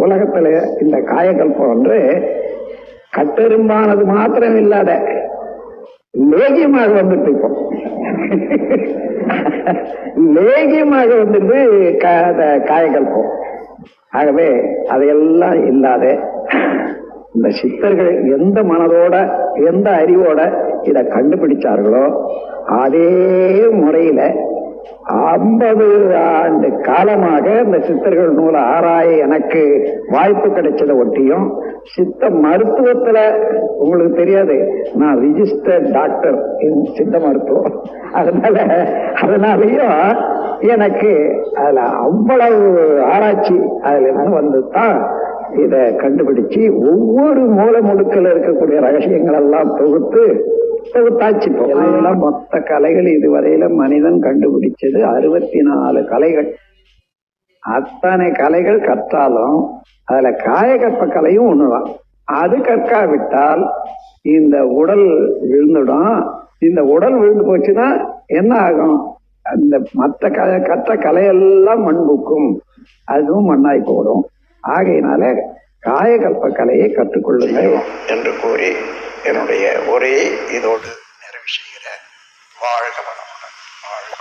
உலகத்துல இந்த காயக்கல்பம் வந்து கட்டெரும்பானது மாத்திரம் இல்லாத லேகியமாக வந்துட்டு இப்போ. லேகியமாக வந்துட்டு கா- ஆகவே அதையெல்லாம் இல்லாத இந்த சித்தர்கள் எந்த மனதோட எந்த அறிவோட இதை கண்டுபிடிச்சார்களோ அதே முறையில ஐம்பது ஆண்டு காலமாக இந்த சித்தர்கள் நூலை ஆராய எனக்கு வாய்ப்பு கிடைச்சதை ஒட்டியும் சித்த மருத்துவத்தில் உங்களுக்கு தெரியாது நான் ரிஜிஸ்டர் டாக்டர் சித்த மருத்துவம். அதனால அதனாலையும் எனக்கு அதில் அவ்வளவு ஆராய்ச்சி அதில் என்ன வந்து தான் இதை கண்டுபிடிச்சு ஒவ்வொரு மூல முழுக்கில் இருக்கக்கூடிய ரகசியங்கள் எல்லாம் தொகுத்து இதெல்லாம் மொத்த கலைகள் இதுவரையில மனிதன் கண்டுபிடிச்சது அறுபத்தி நாலு கலைகள். அத்தனை கலைகள் கற்றாலும் அதுல காயகற்ப கலையும் ஒண்ணுதான். அது கற்காவிட்டால் இந்த உடல் விழுந்துடும். இந்த உடல் விழுந்து போச்சுன்னா என்ன ஆகும்? அந்த மற்ற க கற்ற கலையெல்லாம் மண்புக்கும் அதுவும் மண்ணாய் போடும். ஆகையினால காயகல்ப கலையை கற்றுக்கொள்ளுங்கள். என்று கூறி என்னுடைய ஒரே இதோடு நிறைவு செய்கிறேன். வாழ்க வளமுடன். வாழ்க